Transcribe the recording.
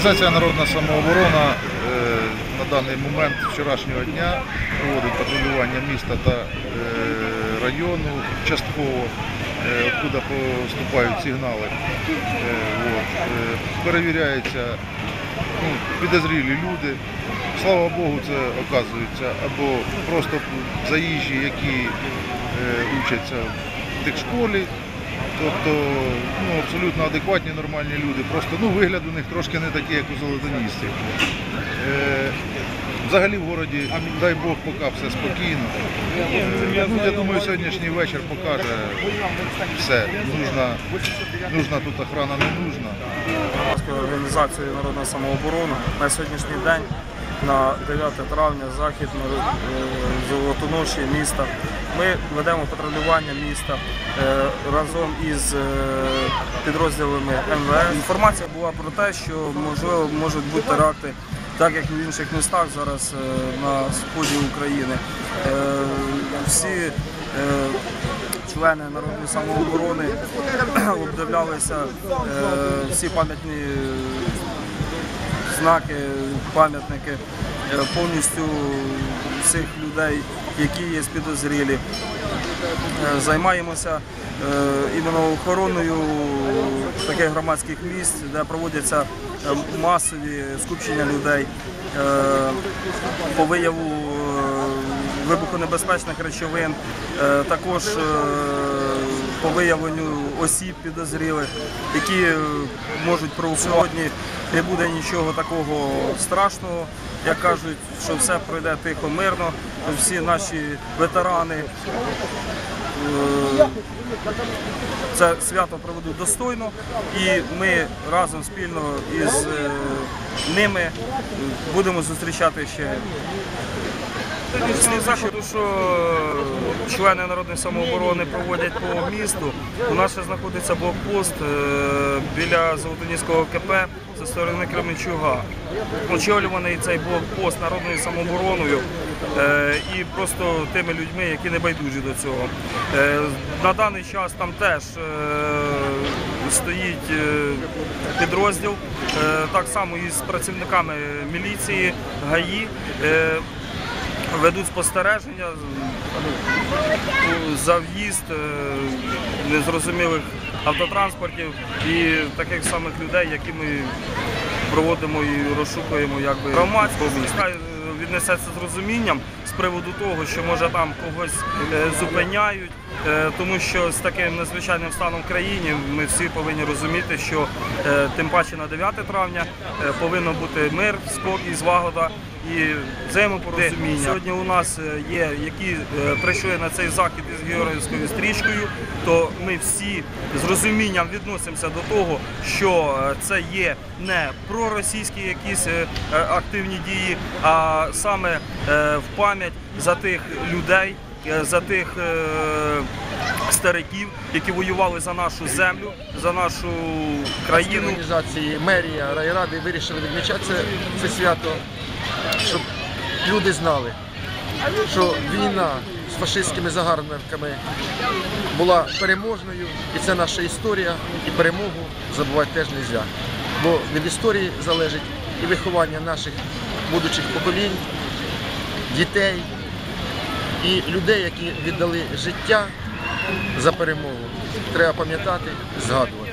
Організація Народна самооборона е, на даний момент вчорашнього дня проводить патрулювання міста та е, району частково, е, откуда поступають сигнали. Перевіряються ну, підозрілі люди. Слава Богу, це оказується або просто заїжджі, які учаться в техшколі, Тобто ну, абсолютно адекватні, нормальні люди. Просто ну, вигляд у них трошки не такий, як у золотоністів. Е, взагалі в городі, дай Бог, поки все спокійно. Е, ну, я думаю, сьогоднішній вечір покаже все. Нужна, нужна тут охрана, не нужна. організацією Народна самооборона на сьогоднішній день, на 9 травня, захід на е, золотоноші міста. Ми ведемо патрулювання міста е, разом із е, підрозділами МВС. Інформація була про те, що можливо можуть бути теракти, так як в інших містах зараз на сході України. Всі члени народної самооборони обдивлялися всі пам'ятні знаки, пам'ятники е, повністю всіх людей, які є підозрілі. Е, Займаємося е, іменно охороною таких громадських місць, де проводяться масові скупчення людей по вияву вибухонебезпечних речовин, е, також е, по виявленню осіб підозрілих, які е, можуть про сьогодні не буде нічого такого страшного. Як кажуть, що все пройде тихо, мирно. Всі наші ветерани це свято проведуть достойно, і ми разом спільно із ними будемо зустрічати ще Після заходу, що члени народної самооборони проводять по місту, у нас ще знаходиться блокпост е, біля Золотоніського КП зі сторони Кременчуга. Очолюваний цей блокпост народною самообороною е, і просто тими людьми, які не байдужі до цього. Е, На даний час там теж е, стоїть е, підрозділ, е, так само і з працівниками міліції, ГАІ. Ведуть спостереження за в'їзд е, незрозумілих автотранспортів і таких самих людей, які ми проводимо і розшукуємо якби громадсько міста. Е, Віднесеться з розумінням з приводу того, що може там когось е, зупиняють, е, тому що з таким надзвичайним станом країні ми всі повинні розуміти, що е, тим паче на 9 травня повинно бути мир, спокій, злагода і взаємопорозуміння. Сьогодні у нас є, які прийшли на цей захід із георгіївською стрічкою, то ми всі з розумінням відносимося до того, що це є не проросійські якісь активні дії, а саме в пам'ять за тих людей, е, за тих. е, Стариків, які воювали за нашу землю, за нашу країну. організації мерія, райради вирішили відмічати це, це свято, щоб люди знали, що війна з фашистськими загарбниками була переможною, і це наша історія, і перемогу забувати теж не можна. Бо від історії залежить і виховання наших будучих поколінь, дітей і людей, які віддали життя за перемогу. Треба пам'ятати, згадувати.